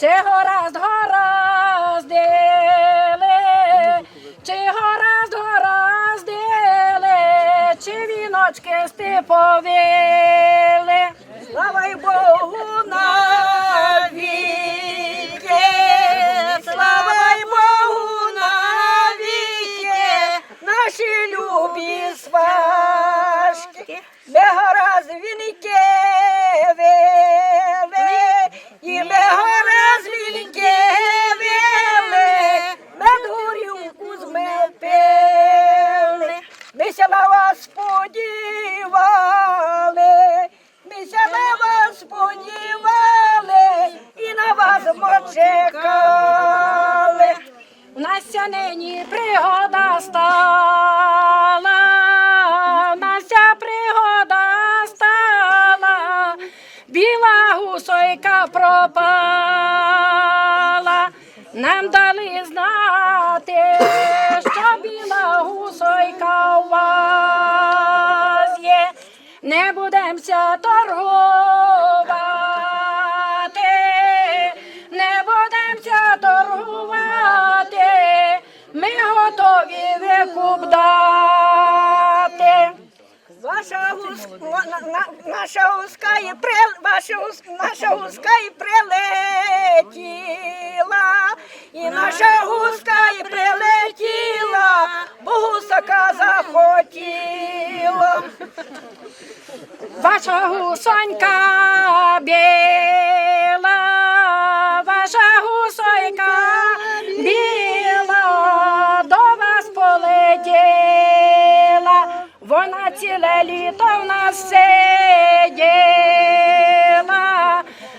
чи гаразд гараздили, чи гаразд гараздили, чи віночки степовили. Слава й Богу навіки, слава й Богу навіки, наші любі сважки, де гаразд вінки чекали. У нас нині пригода стала, у нас пригода стала, біла гусойка пропала, нам дали знати, що біла гусойка у вас є, не будемся торгувати, ми готові викуп дати. Ваша гуска, на, на, наша гуска і ваша наша гуска і прилетіла, і наша гуска і прилетіла, бо гусака захотіла. Ваша гусонька ціле літо в нас сиділа,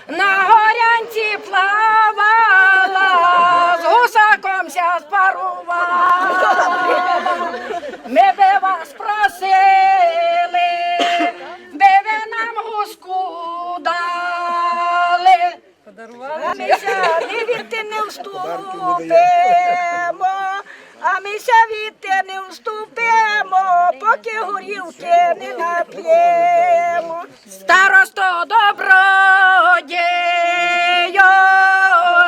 на горянці плавала, з гусаком ся спарувала. Ми би вас просили, би ви нам гуску дали. А ми ся віти не вступимо, а ми ся віти не вступимо, горілки не нап'ємо. Старосто добродію,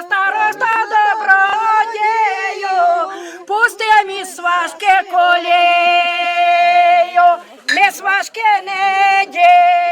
старосто добродію, пусти мій сважки колею, не сважки не дівки,